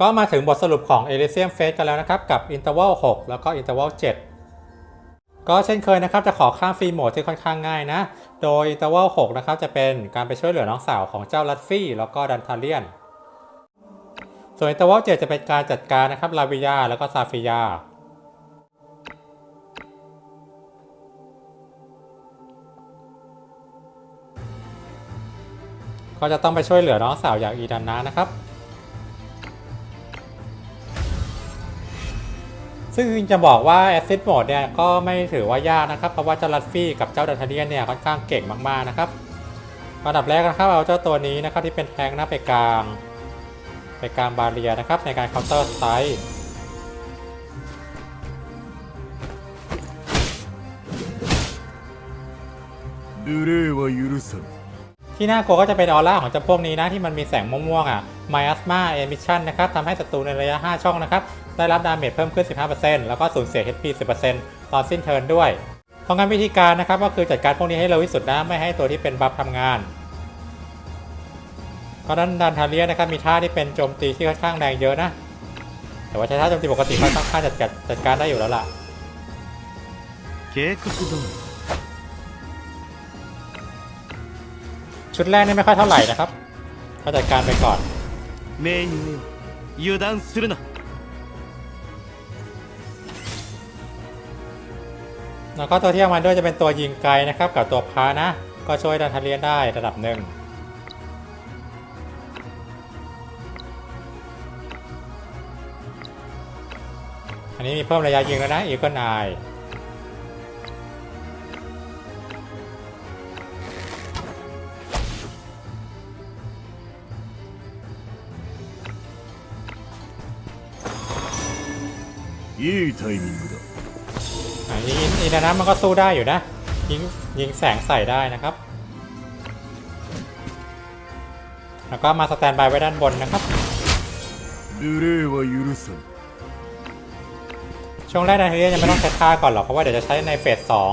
ก็มาถึงบทสรุปของ Elysium Fate กันแล้วนะครับ กับ Interval 6 แล้วก็ Interval 7 ก็เช่นเคยนะครับ จะขอข้ามฟรีโหมดที่ค่อนข้างง่ายนะ โดย Interval 6 นะครับ จะเป็นการไปช่วยเหลือน้องสาวของเจ้าลัตฟี่แล้วก็ดันทาเลียน ส่วน Interval 7 จะเป็นการจัดการนะครับลาวิยาแล้วก็ซาฟิยาก็จะต้องไปช่วยเหลือน้องสาวอย่างอีดันนะนะครับ ซึ่งจริงๆจะบอกว่า Acid Mode เนี่ยก็ไม่ถือว่ายากนะครับ เพราะว่าเจ้าลัตฟี่กับเจ้าดันทาเลียนเนี่ยค่อนข้างเก่งมากๆนะครับอันดับแรกนะครับเอาเจ้าตัวนี้นะครับที่เป็นแทงค์หน้าไปกลาง ไปกลางบาเรียนะครับในการเคาน์เตอร์สไตล์ 無礼は許さぬ ที่น่ากลัวก็จะเป็นออร่าของเจ้าพวกนี้นะที่มันมีแสงม่วงๆอ่ะ Miasma Emission นะครับทำให้ศัตรูในระยะ 5 ช่องนะครับ ได้รับดาเมจเพิ่มขึ้น 15%แล้วก็สูญเสีย HP 10%ตอนสิ้นเทิร์นด้วย เพราะงั้นวิธีการนะครับก็คือจัดการพวกนี้ให้เร็วที่สุดนะ ไม่ให้ตัวที่เป็นบัฟทำงาน เพราะฉะนั้นดันทาเลียนะครับมีท่าที่เป็นโจมตีที่ค่อนข้างแรงเยอะนะ แต่ว่าใช้ท่าโจมตีปกติก็ค่อนข้างจัดการจัดการได้อยู่แล้วล่ะ 計画通り ชุดแรกนี่ไม่ค่อยเท่าไหร่นะครับก็จัดการไปก่อน 命によ油断するな แล้วก็ตัวที่เอามาด้วยจะเป็นตัวยิงไกลนะครับ กับตัวพานะ ก็ช่วยดันทาเลียนได้ระดับหนึ่ง อันนี้มีเพิ่มระยะยิงแล้วนะอีกก็นาย いいタイミングだ อินอินนะมันก็สู้ได้อยู่นะ ยิงยิงแสงใส่ได้นะครับ แล้วก็มาสแตนบายไว้ด้านบนนะครับช่วงแรกนะเฮียยังไม่ต้องใช้ท่าก่อนหรอกเพราะว่าเดี๋ยวจะใช้ในเฟสสอง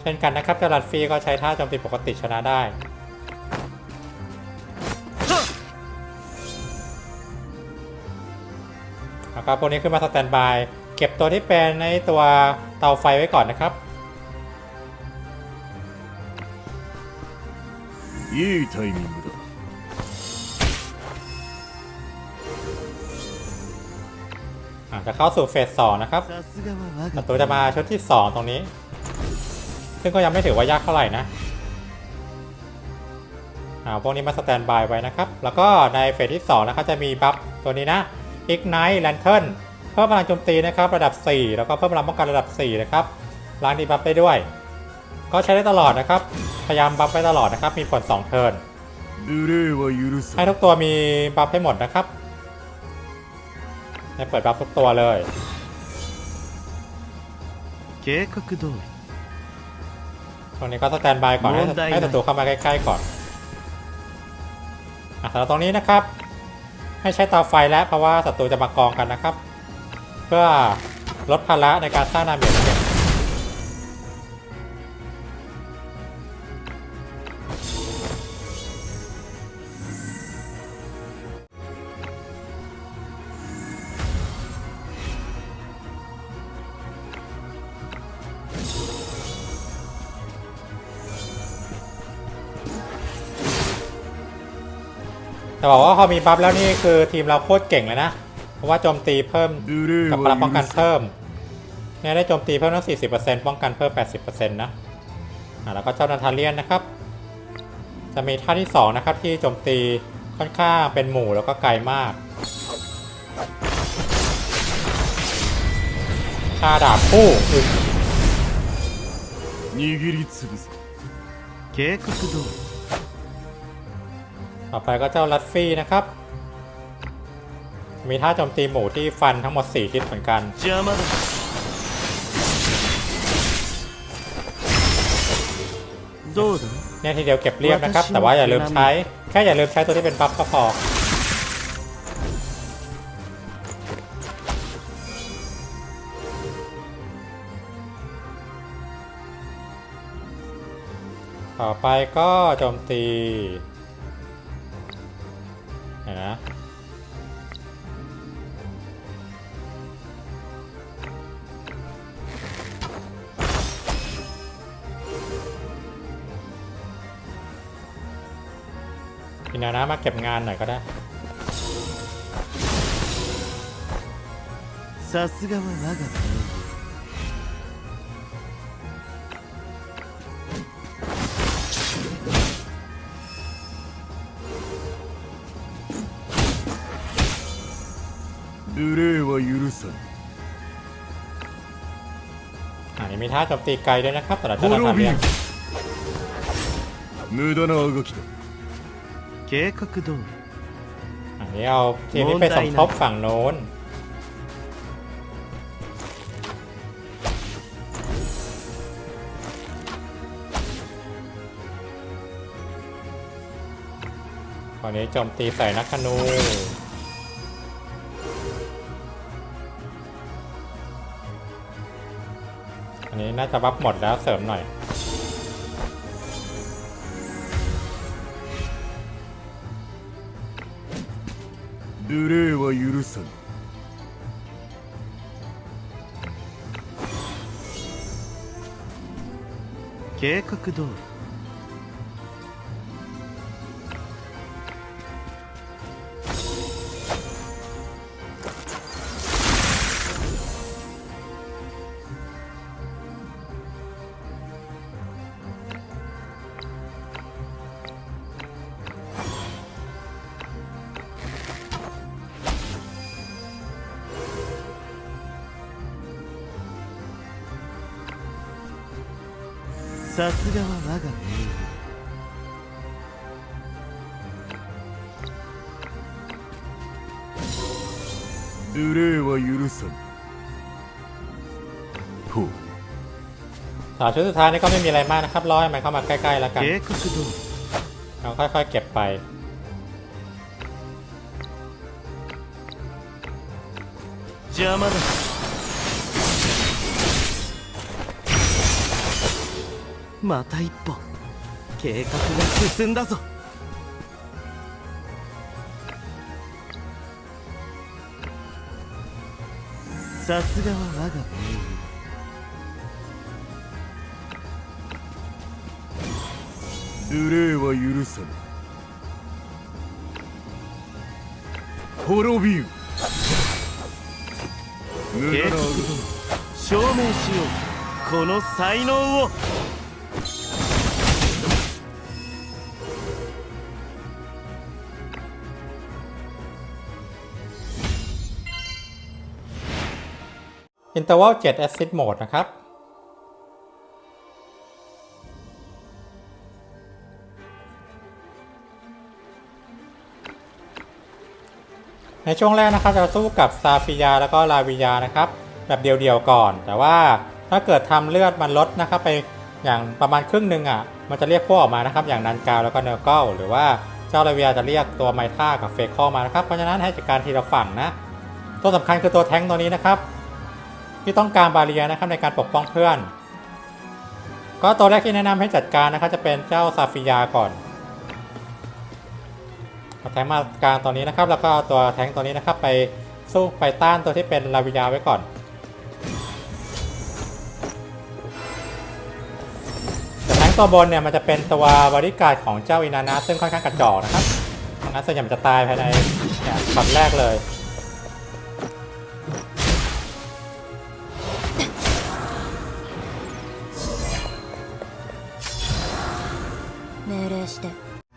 เช่นกันนะครับจรัดฟรีก็ใช้ท่าโจมตีปกติชนะได้ แล้วก็พวกนี้ขึ้นมาสแตนบาย เก็บตัวที่เป็นในตัวเตาไฟไว้ก่อนนะครับ いいタイミングだ อ่ะจะเข้าสู่เฟสสองนะครับ さすがは我 ศั が ตรูจะมาชุดที่ 2 ตรงนี้ ซึ่งก็ยังไม่ถือว่ายากเท่าไหร่นะอ่าพวกนี้มาสแตนบายไว้นะครับ แล้วก็ในเฟสที่ 2 นะครับ จะมีบัฟตัวนี้นะ Ignite Lantern เพิ่มพลังโจมตีนะครับระดับ 4 แล้วก็เพิ่มพลังป้องกันระดับ 4 นะครับล้างดีบัฟไปด้วย ก็ใช้ได้ตลอดนะครับ พยายามบัฟไปตลอดนะครับ มีผล2เทิร์นให้ทุกตัวมีบัฟให้หมดนะครับให้เปิดบัฟทุกตัวเลยตอนนี้ก็สแตนบายก่อนให้ศัตรูเข้ามาใกล้ๆก่อนอะสำหรับตรงนี้นะครับ ให้ใช้เตาไฟแล้วเพราะว่าศัตรูจะมากองกันนะครับ เพื่อลดภาระในการสร้างดาเมจ เนี่ย แต่บอกว่าพอมีบัฟแล้วนี่คือทีมเราโคตรเก่งเลยนะ เพราะว่าโจมตีเพิ่ม 無礼 กับ は พลังป้องกัน 許さ เพิ่มเนี่ยได้โจมตีเพิ่มตั้ง 40%ป้องกันเพิ่ม 80%นะอ่ะแล้วก็เจ้านาทาเลียนนะครับ จะมีท่าที่ 2 นะครับ ที่โจมตีค่อนข้างเป็นหมู่แล้วก็ไกลมากท่าดาบคู่คือ ぬ握りつぶす計画通り ต่อไปก็เจ้าลัตฟี่นะครับ มีท่าโจมตีหมูที่ฟันทั้งหมด 4 ทิศเหมือนกัน เนี่ยทีเดียวเก็บเรียบนะครับ แต่ว่าอย่าลืมใช้ แค่อย่าลืมใช้ตัวที่เป็นปั๊บก็พอต่อไปก็โจมตี มาเก็บงานหน่อยก็ได้ さすがは我が名優無礼は許さ อันนี้มีท่าโจมตีไกลด้วยนะครับสำหรับ ん เจ้าหน้า 滅び ที่ よ無駄なあがきだ 計画通り อันนี้เอาทีมนี้ไปสมทบฝั่งโน้น ตอนนี้โจมตีใส่นักธนู อันนี้น่าจะบัฟหมดแล้วเสริมหน่อย 無礼は許さぬ。計画通り。さすがは我が名優無礼は許さんほう สามชุดสุดท้ายนี่ก็ไม่มีอะไรมากนะครับ รอให้มันเข้ามาใกล้ๆแล้วกัน 計画通り เราค่อยๆเก็บไป 邪魔だ また一歩。計画が進んだぞ。さすがは我が名優無礼は許さぬ。滅びゆ無駄な証明しようこの才能を Interval 7 Assist Mode นะครับ ในช่วงแรกนะครับจะสู้กับซาฟิยาแล้วก็ลาวิยานะครับ แบบเดียวๆก่อน แต่ว่าถ้าเกิดทำเลือดมันลดนะครับไป อย่างประมาณครึ่งหนึ่งอะมันจะเรียกพวกออกมานะครับ อย่างนันกาวแล้วก็เนอร์เกิลหรือว่าเจ้าลาเวิยจะเรียกตัวไมท่ากับเฟคคอมานะครับเพราะฉะนั้นให้จัดการทีละฝั่งนะ ตัวสำคัญคือตัวแท้งตัวนี้นะครับ ที่ต้องการบาเรียนะครับในการปกป้องเพื่อน ก็ตัวแรกที่แนะนำให้จัดการนะครับจะเป็นเจ้าซาฟิยาก่อนเอาแทงมาการตัวนี้นะครับ แล้วก็เอาตัวแท้งตัวนี้นะครับ ไปสู้ไปต้านตัวที่เป็นลาวิยาไว้ก่อน ตัวบนเนี่ยมันจะเป็นตัวบริการของเจ้าอินานาซึ่งค่อนข้างกระจอกนะครับดังนั้นส่วนใหญ่มันจะตายภายในเนี่ยช็อตแรกเลย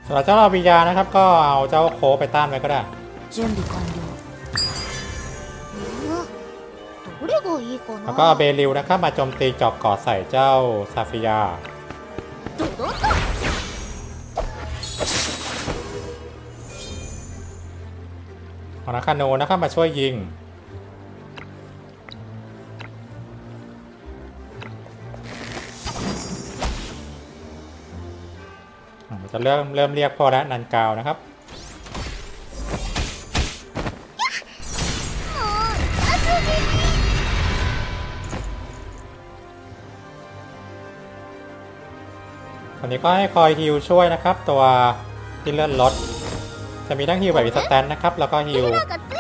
สำหรับเจ้าลาบิยานะครับ ก็เอาเจ้าโคไปต้านไว้ก็ได้แล้วก็เบลิวนะครับมาโจมตีจอบก่อใส่เจ้าซาฟิยา ドドンと เอานาคาโนนะครับมาช่วยยิง อ่ะมันจะเริ่มเริ่มเรียกพ่อและนันกาวนะครับ วันนี้ก็ให้คอยฮิลช่วยนะครับ ตัวที่เลื่อนรถ จะมีทั้งฮิลแบบสแตนนะครับ แล้วก็ฮิล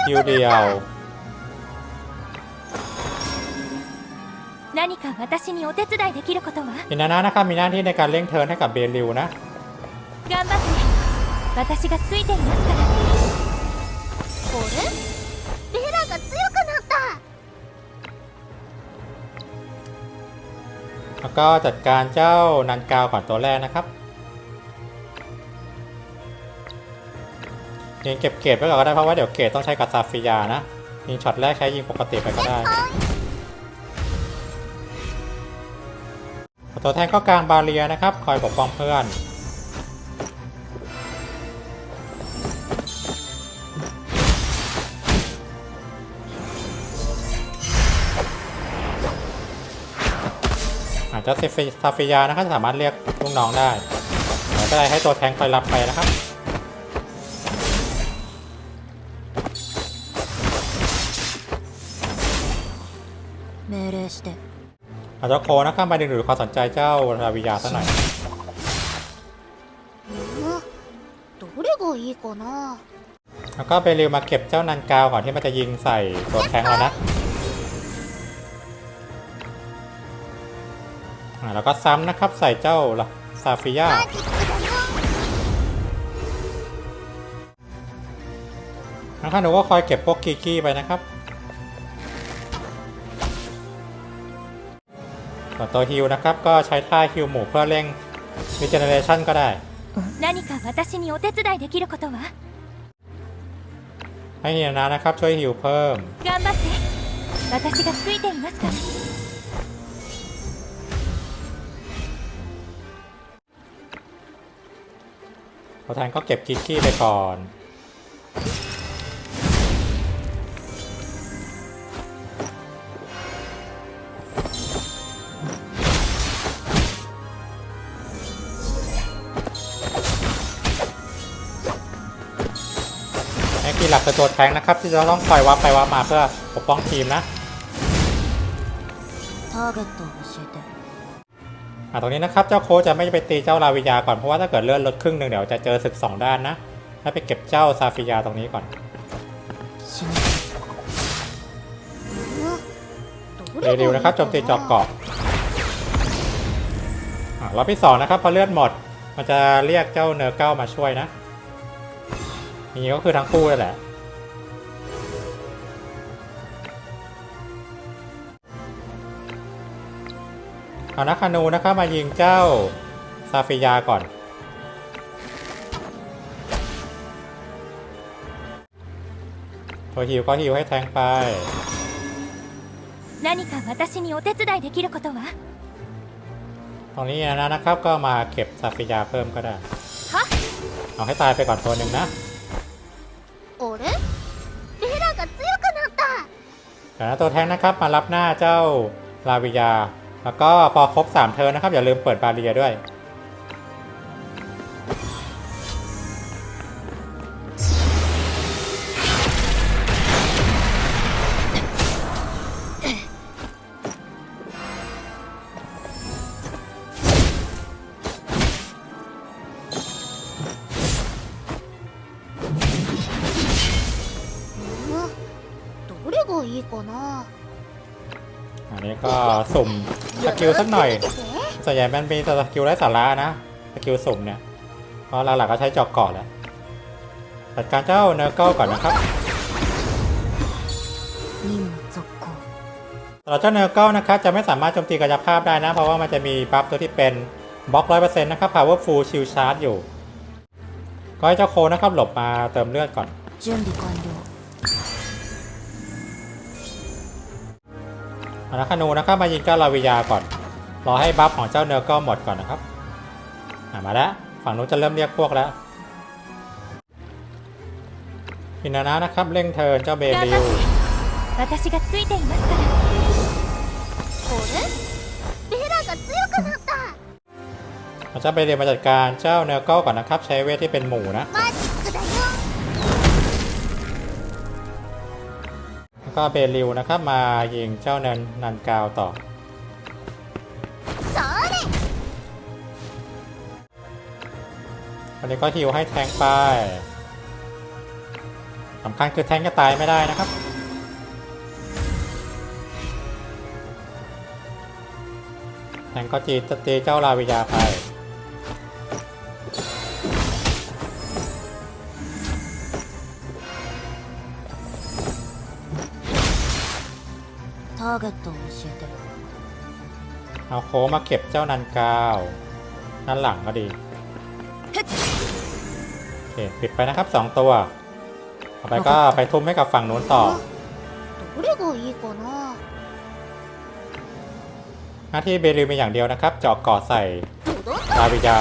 ฮิลเดียวมินานะนะครับมีหน้าที่ในการเร่งเทินให้กับเบลิวนะ แล้วก็จัดการเจ้านันกาวก่อนตัวแรกนะครับยิงเก็บเกรดไว้ก่อนก็ได้เพราะว่าเดี๋ยวเกรดต้องใช้กับซาฟิยานะยิงช็อตแรกใช้ยิงปกติไปก็ได้ตัวแทนก็กลางบาเรียนะครับ คอยปกป้องเพื่อน อาจจะซาฟิยานะครับสามารถเรียกลูกน้องได้แล้วก็ได้ให้ตัวแทงคอยรับไปนะครับอาจจะโคนะครับไปดึงดูดความสนใจเจ้าราวิยาสักหน่อยแล้วก็ไปเร็วมาเก็บเจ้านันกาวก่อนที่มันจะยิงใส่ตัวแทงเรานะ แล้วก็ซ้ำนะครับใส่เจ้าล่ะซาฟิยานะครับหนูก็คอยเก็บพวกกีกี้ไปนะครับส่วตัวฮิวนะครับ ก็ใช้ท่าฮิวหมูเพื่อเร่งรีจเนเรชันก็ได้ให้เนียนะนะครับ ช่วยฮิวเพิ่ม 頑張って私がついていますから ตัวแทนก็เก็บกิกกี้ไปก่อน ไอ้คีย์หลักคือตัวแทงนะครับ ที่จะต้องคอยวับไปวับมาเพื่อปกป้องทีมนะ ターゲットを教えて อะตรงนี้นะครับเจ้าโคจะไม่ไปตีเจ้าลาวิยาก่อนเพราะว่าถ้าเกิดเลื่อนลดครึ่งหนึ่งเดี๋ยวจะเจอศึกสองด้านนะให้ไปเก็บเจ้าซาฟิยาตรงนี้ก่อนเร็วๆนะครับจมตีจอบเกาะรอบที่สองนะครับพอเลือดหมด มันจะเรียกเจ้าเนอร์เก้ามาช่วยนะนี่ก็คือทั้งคู่นั่นแหละ เอานักคานูนะครับมายิงเจ้าซาฟิยาก่อน ตัวฮิวก็ฮิวให้แทงไป 何か私にお手伝いできることは ตรงนี้นะนะครับก็มาเก็บซาฟิยาเพิ่มก็ได้ は เอาให้ตายไปก่อนตัวหนึ่งนะ あれベラが強くなった เดี๋ยวนะตัวแทงนะครับมารับหน้าเจ้าลาวิยา แล้วก็พอครบ3เทิร์นนะครับอย่าลืมเปิดบาเรียด้วย สกิลสักหน่อยส่วนใหญ่มันเป็นสกิลไร้สาระนะสกิลสุ่มเนี่ยเพราะหลักๆก็ใช้จอกก่อนแล้วจัดการเจ้าเนอร์เกลก่อนนะครับสำหรับเจ้าเนอร์เกลนะครับจะไม่สามารถโจมตีกายภาพได้นะ เพราะว่ามันจะมีบัฟตัวที่เป็นบล็อกร้อยเปอร์เซ็นต์นะครับ powerful shield charge อยู่ ก็ให้เจ้าโคนะครับหลบมาเติมเลือดก่อน มานักขนูนะครับมายิงก้าลาวิยาก่อน รอให้บัฟของเจ้าเนอร์ก็หมดก่อนนะครับมาแล้วฝั่งนู้นจะเริ่มเรียกพวกแล้วพินานะนะครับเร่งเทินเจ้าเบลิวเจ้าเบรียวมาจัดการเจ้าเนอร์ก็ก่อนนะครับ ใช้เวทที่เป็นหมูนะ ก็เบลิวนะครับ มายิงเจ้าเนินนันกาวต่อそれวันนี้ก็ฮิวให้แทงไปสำคัญคือแทงจะตายไม่ได้นะครับแทงก็จีจะตีเจ้าลาวิยาไป เอาโค้มาเก็บเจ้านันกาวนั่นหลังก็ดีโอเคปิดไปนะครับ 2 ตัวต่อไปก็ไปทุ่มให้กับฝั่งโน้นต่อหน้าที่เบริวเป็นอย่างเดียวนะครับ เจาะก่อใส่ลาวิยา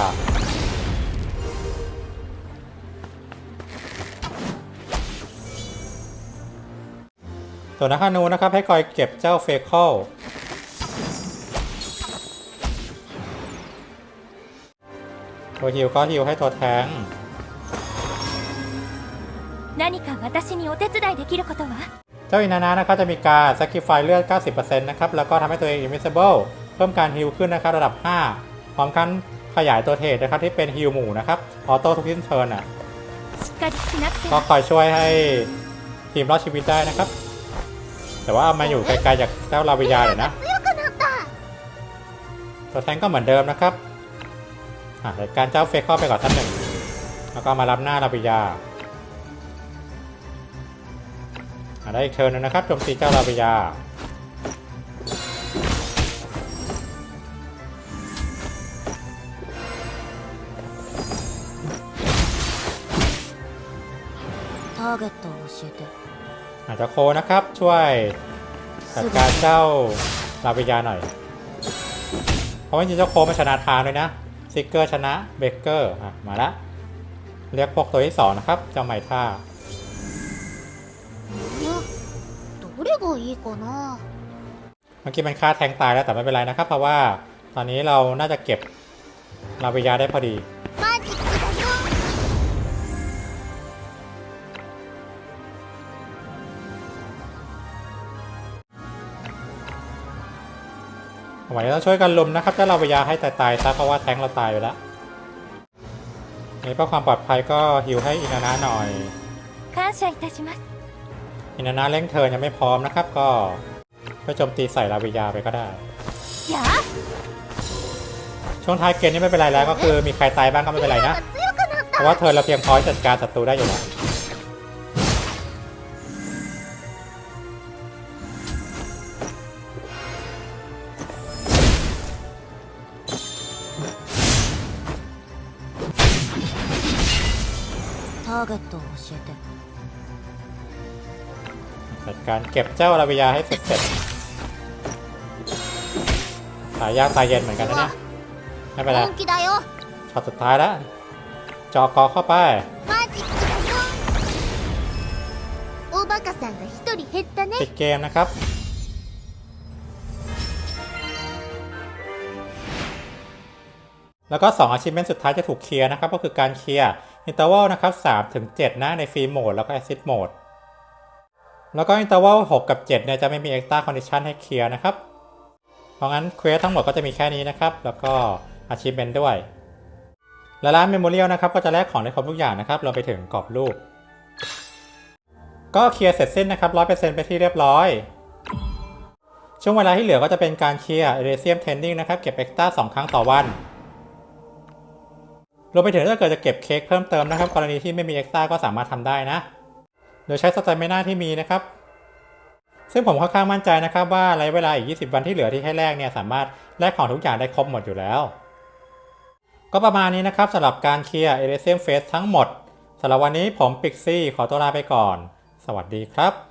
ส่วนนักฮานูนะครับให้คอยเก็บเจ้าเฟคเคิล ตัวฮิวก็ฮิวให้ตัวแทง 何か私にお手伝いできることは เจ้าอินานะนะครับจะมีการ sacrifice เลือด 90%นะครับ แล้วก็ทำให้ตัวเอง invisible เพิ่มการฮิลขึ้นนะครับระดับ 5 พร้อมกันขยายตัวเทรดนะครับที่เป็นฮิลหมู่นะครับ ออโต้ทุกทิ้นเทิร์นอ่ะ しっかりしなくて ก็ は คอยช่วยให้ทีมรอดชีวิตได้นะครับ แต่ว่าเอามาอยู่ไกลๆจากเจ้าลาวิยาเดี๋ยวนะ 強くなった ตัวแทงก็เหมือนเดิมนะครับ อะการเจ้าเฟกเข้าไปก่อนสักหนึ่งแล้วก็มารับหน้าราบิยาได้อีกเทิร์นนึงนะครับโจมตีเจ้าราบิยาอาจจะโคนะครับช่วยจัดการเจ้าลาบิยาหน่อย เพราะว่าจริงเจ้าโคมันชนะทางเลยนะ ซิกเกอร์ชนะเบเกอร์อ่ะมาละเรียกพวกตัวที่สองนะครับ เจ้าไมท่า いやどれがいいかな เมื่อกี้มันฆ่าแทงตายแล้วแต่ไม่เป็นไรนะครับ เพราะว่าตอนนี้เราน่าจะเก็บลาวิยาได้พอดี ไหวแล้วช่วยกันลุมนะครับ ถ้าเราพยายาให้แต่ตายซะเพราะว่าแทงเราตายไปแล้วในเพื่อความปลอดภัยก็หิวให้อินานาหน่อยอินานาเล่งเธอยังไม่พร้อมนะครับ ก็ไปโจมตีใส่ลาวิยาไปก็ได้ ช่วงท้ายเกมนี่ไม่เป็นไรแล้วก็คือมีใครตายบ้างก็ไม่เป็นไรนะ เพราะว่าเธอเราเพียงพอจัดการศัตรูได้อยู่แล้ว การเก็บเจ้าลาวิยาให้เสร็จเสร็หายากตายเย็นเหมือนกันนะเนี่ยไม่เป็นไรช็อตสุดท้ายแล้วจอกอเข้าไปปิดเกมนะครับแล้วก็ 2 achievement สุดท้ายจะถูกเคลียร์นะครับ ก็คือการเคลียร์ interval นะครับ3ถึง7นะในฟรีโหมดแล้วก็เอซิทโหมด แล้วก็ interval 6กับ7เนี่ยจะไม่มี extra condition ให้เคลียร์นะครับ เพราะงั้นเควสทั้งหมดก็จะมีแค่นี้นะครับ แล้วก็ achievement ด้วย และร้าน memorial นะครับก็จะแลกของได้ครบทุกอย่างนะครับรวมไปถึงกรอบรูป ก็เคลียร์เสร็จสิ้นนะครับ100%ไปที่เรียบร้อย ช่วงเวลาที่เหลือก็จะเป็นการเคลียร์ Elysium Tending นะครับเก็บ Extra 2ครั้งต่อวันรวมไปถึงถ้าเกิดจะเก็บเค้กเพิ่มเติมนะครับ กรณีที่ไม่มี Extra ก็สามารถทำได้นะ โดยใช้สแตมิน่าที่มีนะครับ ซึ่งผมค่อนข้างมั่นใจนะครับว่าระยะเวลาอีก 20 วันที่เหลือที่ให้แลกเนี่ยสามารถแลกของทุกอย่างได้ครบหมดอยู่แล้ว ก็ประมาณนี้นะครับสำหรับการเคลียร์เอเลเซียมเฟสทั้งหมดสำหรับวันนี้ผมปิกซี่ขอตัวลาไปก่อน สวัสดีครับ